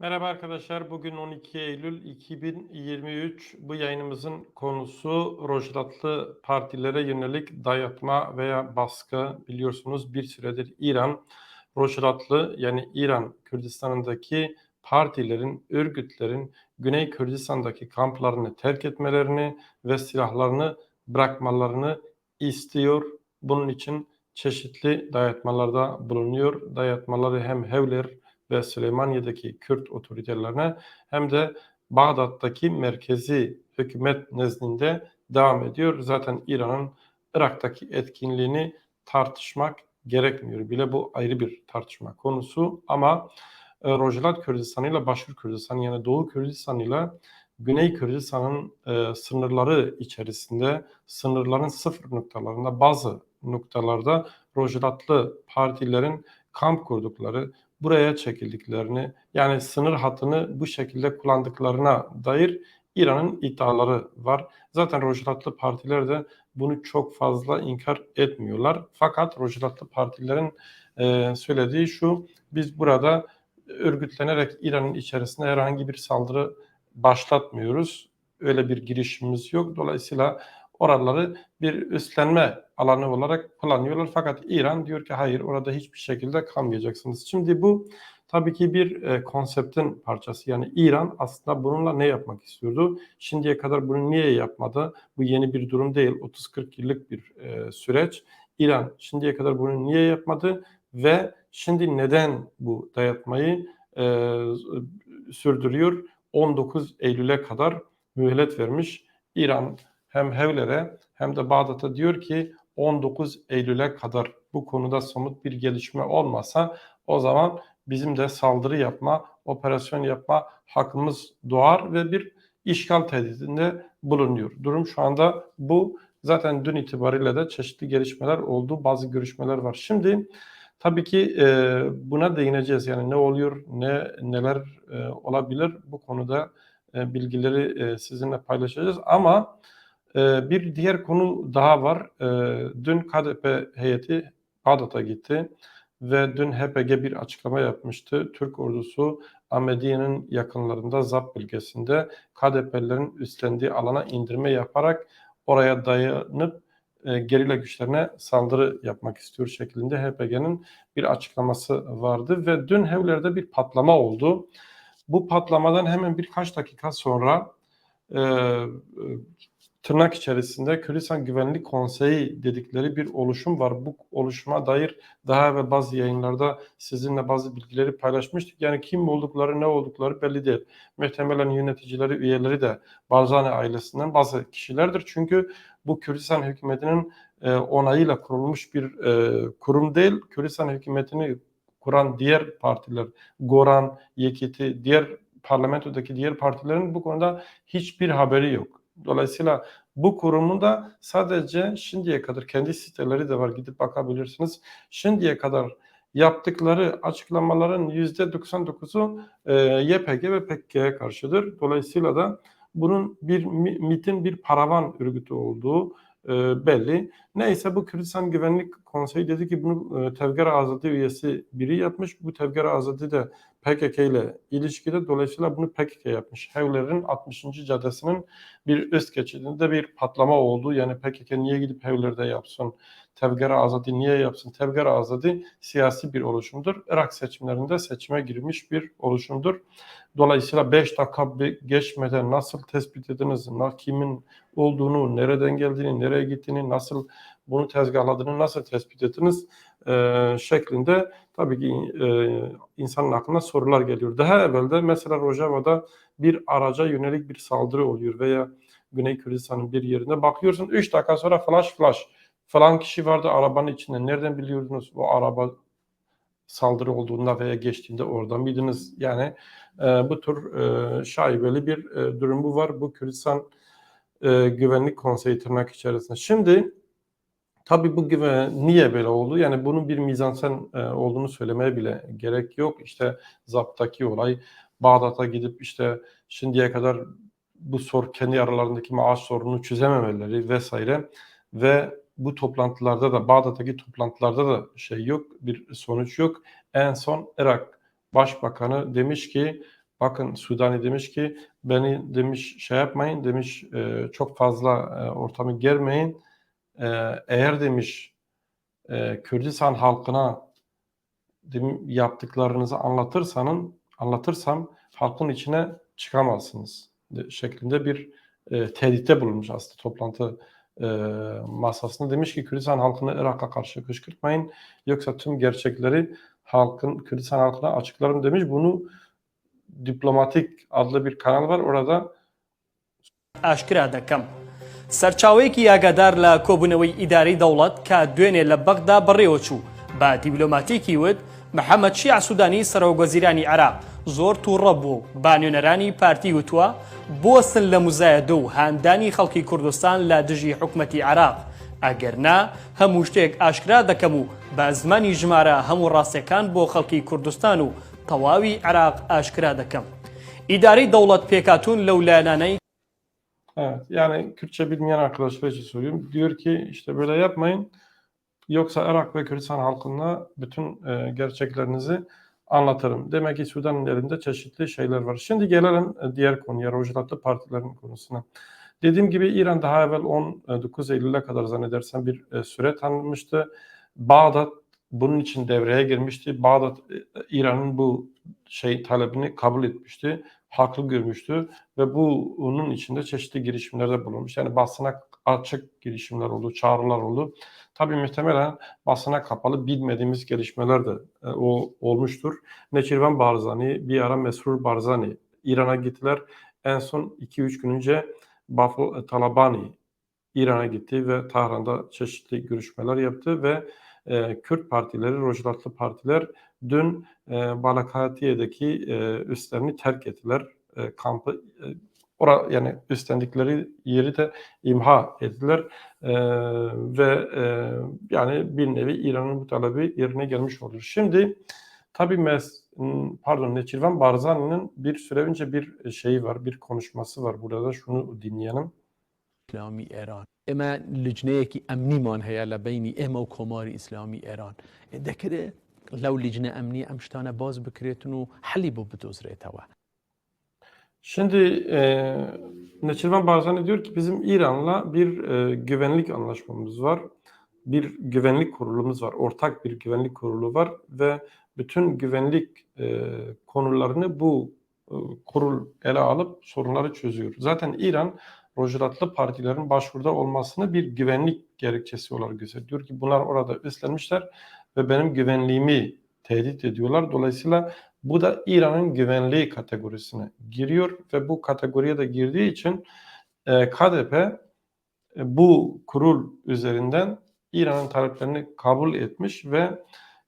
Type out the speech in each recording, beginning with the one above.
Merhaba arkadaşlar. Bugün 12 Eylül 2023. Bu yayınımızın konusu Rojdatlı partilere yönelik dayatma veya baskı. Biliyorsunuz bir süredir İran Rojdatlı yani İran Kürdistan'ındaki partilerin, örgütlerin Güney Kürdistan'daki kamplarını terk etmelerini ve silahlarını bırakmalarını istiyor. Bunun için çeşitli dayatmalarda bulunuyor. Dayatmaları hem Hevler ve Süleymaniye'deki Kürt otoritelerine hem de Bağdat'taki merkezi hükümet nezdinde devam ediyor. Zaten İran'ın Irak'taki etkinliğini tartışmak gerekmiyor. Bile bu ayrı bir tartışma konusu ama e, Rojhelat Kürdistan ile Başur Kürdistan yani Doğu Kürdistan ile Güney Kürdistan'ın e, sınırları içerisinde sınırların sıfır noktalarında bazı noktalarda Rojhelatlı partilerin kamp kurdukları, buraya çekildiklerini yani sınır hattını bu şekilde kullandıklarına dair İran'ın iddiaları var. Zaten Rojhelatlı partiler de bunu çok fazla inkar etmiyorlar. Fakat Rojhelatlı partilerin e, söylediği şu, biz burada örgütlenerek İran'ın içerisinde herhangi bir saldırı başlatmıyoruz. Öyle bir girişimimiz yok. Dolayısıyla oraları bir üstlenme alanı olarak kullanıyorlar. Fakat İran diyor ki hayır orada hiçbir şekilde kalmayacaksınız. Şimdi bu tabii ki bir e, konseptin parçası. Yani İran aslında bununla ne yapmak istiyordu? Şimdiye kadar bunu niye yapmadı? Bu yeni bir durum değil. 30-40 yıllık bir e, süreç. İran şimdiye kadar bunu niye yapmadı? Ve şimdi neden bu dayatmayı e, sürdürüyor? 19 Eylül'e kadar mühlet vermiş. İran hem Hevler'e hem de Bağdat'a diyor ki 19 Eylül'e kadar bu konuda somut bir gelişme olmasa o zaman bizim de saldırı yapma, operasyon yapma hakkımız doğar ve bir işgal tehdidinde bulunuyor. Durum şu anda bu. Zaten dün itibariyle de çeşitli gelişmeler oldu. Bazı görüşmeler var. Şimdi tabii ki e, buna değineceğiz. Yani ne oluyor, ne neler e, olabilir bu konuda e, bilgileri e, sizinle paylaşacağız. Ama ee, bir diğer konu daha var. Ee, dün KDP heyeti Bağdat'a gitti ve dün HPG bir açıklama yapmıştı. Türk ordusu Ahmediye'nin yakınlarında ZAP bölgesinde KDP'lerin üstlendiği alana indirme yaparak oraya dayanıp e, gerilla güçlerine saldırı yapmak istiyor şeklinde HPG'nin bir açıklaması vardı ve dün Hevler'de bir patlama oldu. Bu patlamadan hemen birkaç dakika sonra e, tırnak içerisinde Kürdistan Güvenlik Konseyi dedikleri bir oluşum var. Bu oluşuma dair daha ve bazı yayınlarda sizinle bazı bilgileri paylaşmıştık. Yani kim oldukları, ne oldukları belli değil. Muhtemelen yöneticileri, üyeleri de Barzani ailesinden bazı kişilerdir. Çünkü bu Kürdistan hükümetinin e, onayıyla kurulmuş bir e, kurum değil. Kürdistan hükümetini kuran diğer partiler, Goran, Yekiti, diğer parlamentodaki diğer partilerin bu konuda hiçbir haberi yok. Dolayısıyla bu kurumun da sadece şimdiye kadar kendi siteleri de var gidip bakabilirsiniz. Şimdiye kadar yaptıkları açıklamaların %99'u e, YPG ve PKK'ya karşıdır. Dolayısıyla da bunun bir MIT'in bir paravan örgütü olduğu e, belli. Neyse bu Kürdistan Güvenlik Konseyi dedi ki bunu e, Tevger Azadi üyesi biri yapmış. Bu Tevger Azadi de PKK ile ilişkide dolayısıyla bunu PKK yapmış. Hevler'in 60. caddesinin bir üst geçidinde bir patlama oldu. Yani PKK niye gidip Hevler'de yapsın? Tevger Azadi niye yapsın? Tevger Azadi siyasi bir oluşumdur. Irak seçimlerinde seçime girmiş bir oluşumdur. Dolayısıyla 5 dakika geçmeden nasıl tespit ediniz, kimin olduğunu, nereden geldiğini, nereye gittiğini, nasıl bunu tezgahladığını nasıl tespit ettiniz e, şeklinde tabii ki e, insanın aklına sorular geliyor. Daha evvelde mesela Rojava'da bir araca yönelik bir saldırı oluyor veya Güney Kürdistan'ın bir yerinde bakıyorsun 3 dakika sonra flash flash falan kişi vardı arabanın içinde. Nereden biliyordunuz o araba saldırı olduğunda veya geçtiğinde oradan mıydınız? Yani e, bu tür e, şaibeli bir e, durumu var bu Kürdistan e, Güvenlik Konseyi tırnak içerisinde. Şimdi tabii bu güven niye böyle oldu? Yani bunun bir mizansen e, olduğunu söylemeye bile gerek yok. İşte zaptaki olay Bağdat'a gidip işte şimdiye kadar bu sor kendi aralarındaki maaş sorununu çözememeleri vesaire ve bu toplantılarda da Bağdat'taki toplantılarda da şey yok, bir sonuç yok. En son Irak Başbakanı demiş ki bakın Sudani demiş ki beni demiş şey yapmayın demiş e, çok fazla e, ortamı germeyin. Ee, eğer demiş e, Kürdistan halkına yaptıklarınızı anlatırsanın anlatırsam halkın içine çıkamazsınız şeklinde bir e, tehditte bulunmuş aslında toplantı e, masasında demiş ki Kürdistan halkını Irak'a karşı kışkırtmayın yoksa tüm gerçekleri halkın Kürdistan halkına açıklarım demiş. Bunu diplomatik adlı bir kanal var orada. Aşkıra.com سەرچاوەیەکی ئاگادار لە کۆبوونەوەی ئیداری دەوڵەت کە دوێنێ لە بەغدا بەڕێوە چوو. بە دیبلۆماتیکی وت محەممەد شیع سوودانی سەرۆگۆزیرانی عراق زۆر تووڕە بوو. با نوێنەرانی پارتی وتووە بۆستن لە موزایە و هاندانی خەڵکی کوردستان لە دژی حکوومەتی عراق. ئەگەرنا هەموو شتێک ئاشکرا دەکەم و بە زمانی ژمارە هەموو ڕاستیەکان بۆ خەڵکی کوردستان و تەواوی عراق ئاشکرا دەکەم. ئیداری دەوڵەت پێکاتون لەو لایەنانەی Evet, yani Kürtçe bilmeyen arkadaşlar için söylüyorum. Diyor ki işte böyle yapmayın. Yoksa Irak ve Kürdistan halkına bütün e, gerçeklerinizi anlatırım. Demek ki Sudan'ın elinde çeşitli şeyler var. Şimdi gelelim e, diğer konuya, Rojav'lı partilerin konusuna. Dediğim gibi İran daha evvel 19 Eylül'e kadar zannedersem bir e, süre tanınmıştı. Bağdat bunun için devreye girmişti. Bağdat e, İran'ın bu şey talebini kabul etmişti. Haklı görmüştü ve bu onun içinde çeşitli girişimlerde bulunmuş. Yani basına açık girişimler oldu, çağrılar oldu. Tabii muhtemelen basına kapalı bilmediğimiz gelişmeler de e, o olmuştur. Neçirvan Barzani, bir ara Mesrur Barzani İran'a gittiler. En son 2-3 gün önce Bafıl Talabani İran'a gitti ve Tahran'da çeşitli görüşmeler yaptı ve e, Kürt partileri, Rojdatlı partiler dün e, Balakatiye'deki e, üslerini terk ettiler. E, kampı e, ora yani üstlendikleri yeri de imha ettiler e, ve e, yani bir nevi İran'ın bu talebi yerine gelmiş olur. Şimdi tabi mes pardon Neçirvan Barzani'nin bir süre önce bir şeyi var, bir konuşması var. Burada da şunu dinleyelim. İslami Eran ئێمە لجنەیەکی ئەمنیمان هەیە لە بینی ئێمە و کۆماری ئیسلامی ئێران دەکرێت لەو لیجنە ئەمنی ئەم شتانە باز بکرێتن و حەلی بۆ بدۆزرێتەوە Şimdi e, Neçirvan Barzani diyor ki bizim İran'la bir e, güvenlik anlaşmamız var. Bir güvenlik kurulumuz var. Ortak bir güvenlik kurulu var ve bütün güvenlik e, konularını bu e, kurul ele alıp sorunları çözüyor. Zaten İran Rojav'lı partilerin başvuruda olmasını bir güvenlik gerekçesi olarak gösteriyor. Diyor ki bunlar orada üstlenmişler ve benim güvenliğimi tehdit ediyorlar. Dolayısıyla bu da İran'ın güvenliği kategorisine giriyor ve bu kategoriye de girdiği için e, KDP e, bu kurul üzerinden İran'ın taleplerini kabul etmiş ve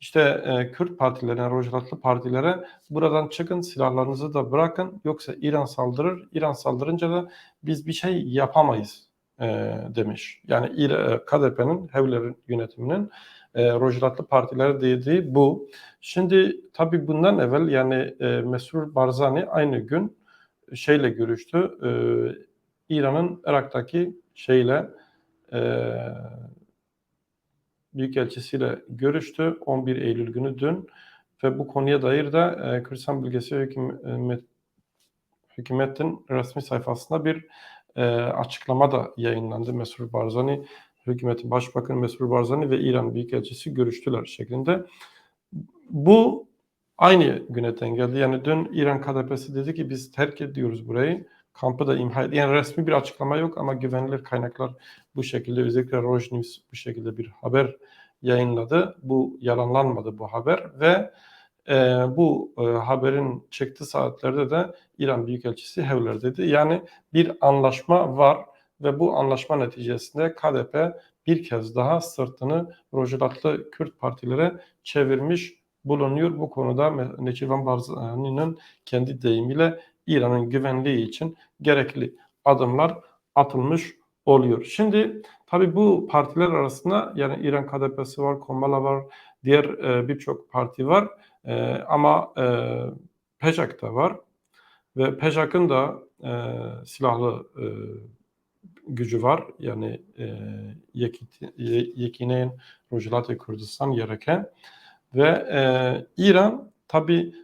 işte e, Kürt partilerine, Rojav'lı partilere buradan çıkın silahlarınızı da bırakın yoksa İran saldırır. İran saldırınca da biz bir şey yapamayız e, demiş. Yani e, KDP'nin, Hevler'in yönetiminin e, Rojav'lı partilere dediği bu. Şimdi tabii bundan evvel yani e, Mesrur Barzani aynı gün şeyle görüştü. E, İran'ın Irak'taki şeyle e, Büyükelçisiyle görüştü 11 Eylül günü dün ve bu konuya dair de e, Kürdistan Bölgesi Hükümet, Hükümet'in resmi sayfasında bir e, açıklama da yayınlandı. Mesrur Barzani, Hükümetin Başbakanı Mesrur Barzani ve İran Büyükelçisi görüştüler şeklinde. Bu aynı güne denk geldi. Yani dün İran KDP'si dedi ki biz terk ediyoruz burayı. Kampı da imha ediyor. Yani resmi bir açıklama yok ama güvenilir kaynaklar bu şekilde özellikle Rojnews bu şekilde bir haber yayınladı. Bu yalanlanmadı bu haber ve e, bu e, haberin çıktığı saatlerde de İran Büyükelçisi Hevler dedi. Yani bir anlaşma var ve bu anlaşma neticesinde KDP bir kez daha sırtını Rojav'lı Kürt partilere çevirmiş bulunuyor. Bu konuda Neçirvan Barzani'nin kendi deyimiyle İran'ın güvenliği için gerekli adımlar atılmış oluyor. Şimdi tabii bu partiler arasında yani İran KDP'si var, Komala var, diğer e, birçok parti var E, ama e, PEJAK da var ve PEJAK'ın da e, silahlı e, gücü var. Yani e, Yekineyn Rojavati Kürdistan gereken ve e, İran tabii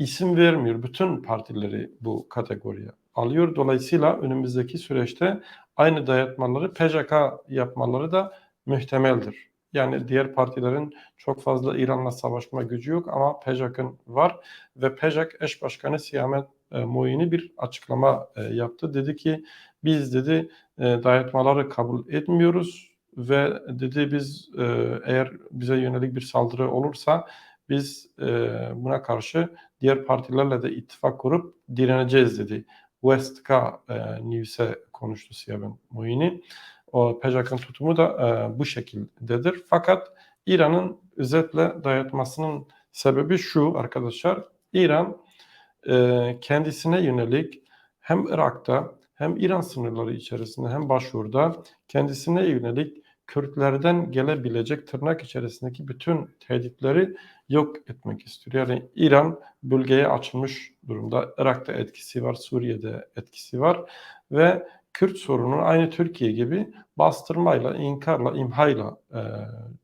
isim vermiyor. Bütün partileri bu kategoriye alıyor. Dolayısıyla önümüzdeki süreçte aynı dayatmaları PJK yapmaları da muhtemeldir. Yani diğer partilerin çok fazla İran'la savaşma gücü yok ama PJK'ın var ve PJK eş başkanı Siyamet e, Moini bir açıklama e, yaptı. Dedi ki biz dedi e, dayatmaları kabul etmiyoruz ve dedi biz e, eğer bize yönelik bir saldırı olursa biz e, buna karşı diğer partilerle de ittifak kurup direneceğiz dedi. Westka e, News'e konuştu Siyamet Moini. O PJK'ın tutumu da e, bu şekildedir. Fakat İran'ın özetle dayatmasının sebebi şu arkadaşlar. İran e, kendisine yönelik hem Irak'ta hem İran sınırları içerisinde hem başvurda kendisine yönelik Kürtlerden gelebilecek tırnak içerisindeki bütün tehditleri yok etmek istiyor. Yani İran bölgeye açılmış durumda. Irak'ta etkisi var, Suriye'de etkisi var ve Kürt sorununu aynı Türkiye gibi bastırmayla, inkarla, imhayla e,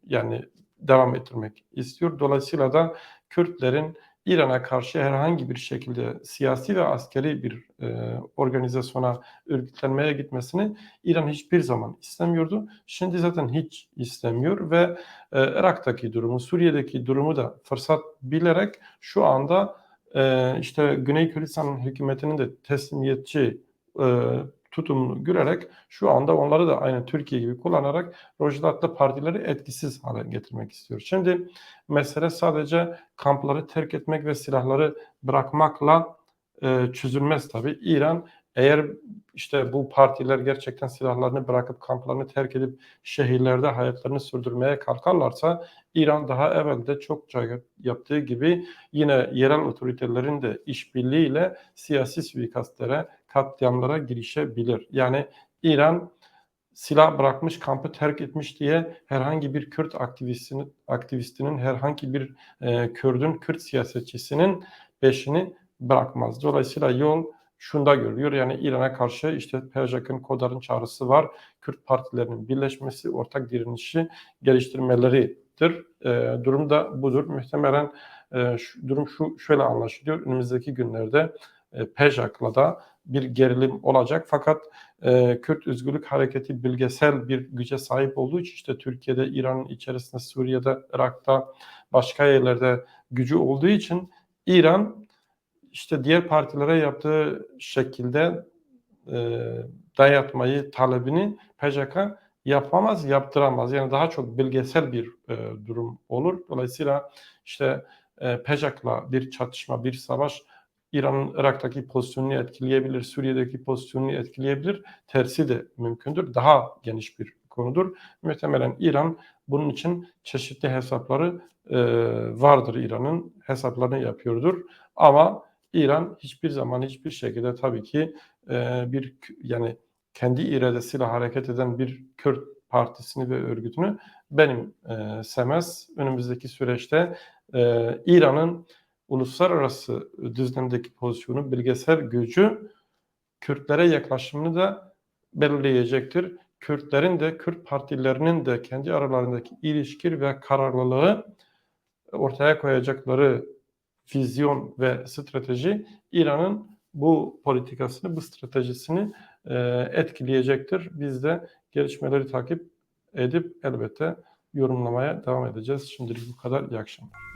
yani devam ettirmek istiyor. Dolayısıyla da Kürtlerin İran'a karşı herhangi bir şekilde siyasi ve askeri bir e, organizasyona örgütlenmeye gitmesini İran hiçbir zaman istemiyordu. Şimdi zaten hiç istemiyor ve e, Irak'taki durumu, Suriye'deki durumu da fırsat bilerek şu anda e, işte Güney Kürdistan hükümetinin de teslimiyetçi e, tutumunu görerek şu anda onları da aynı Türkiye gibi kullanarak Rojdat'ta partileri etkisiz hale getirmek istiyor. Şimdi mesele sadece kampları terk etmek ve silahları bırakmakla e, çözülmez tabii. İran eğer işte bu partiler gerçekten silahlarını bırakıp kamplarını terk edip şehirlerde hayatlarını sürdürmeye kalkarlarsa İran daha evvel de çokça yaptığı gibi yine yerel otoritelerin de işbirliğiyle siyasi suikastlere, katliamlara girişebilir. Yani İran silah bırakmış, kampı terk etmiş diye herhangi bir Kürt aktivistinin, aktivistinin herhangi bir e, Kürdün, Kürt siyasetçisinin peşini bırakmaz. Dolayısıyla yol şunda görülüyor. Yani İran'a karşı işte PJK'ın, KODAR'ın çağrısı var. Kürt partilerinin birleşmesi, ortak direnişi geliştirmeleridir. E, durum da budur. Muhtemelen e, şu, durum şu şöyle anlaşılıyor. Önümüzdeki günlerde e, PJK'la da bir gerilim olacak. Fakat e, Kürt Özgürlük Hareketi bilgesel bir güce sahip olduğu için işte Türkiye'de, İran'ın içerisinde, Suriye'de, Irak'ta, başka yerlerde gücü olduğu için İran işte diğer partilere yaptığı şekilde e, dayatmayı, talebini PJK yapamaz, yaptıramaz. Yani daha çok bilgesel bir e, durum olur. Dolayısıyla işte e, PJK'la bir çatışma, bir savaş İran'ın Irak'taki pozisyonunu etkileyebilir, Suriye'deki pozisyonunu etkileyebilir. Tersi de mümkündür. Daha geniş bir konudur. Muhtemelen İran bunun için çeşitli hesapları e, vardır İran'ın. Hesaplarını yapıyordur. Ama İran hiçbir zaman hiçbir şekilde tabii ki e, bir yani kendi iradesiyle hareket eden bir Kürt partisini ve örgütünü benim e, semez. Önümüzdeki süreçte e, İran'ın uluslararası düzlemdeki pozisyonu, bilgesel gücü Kürtlere yaklaşımını da belirleyecektir. Kürtlerin de, Kürt partilerinin de kendi aralarındaki ilişki ve kararlılığı ortaya koyacakları vizyon ve strateji İran'ın bu politikasını, bu stratejisini e, etkileyecektir. Biz de gelişmeleri takip edip elbette yorumlamaya devam edeceğiz. Şimdilik bu kadar. İyi akşamlar.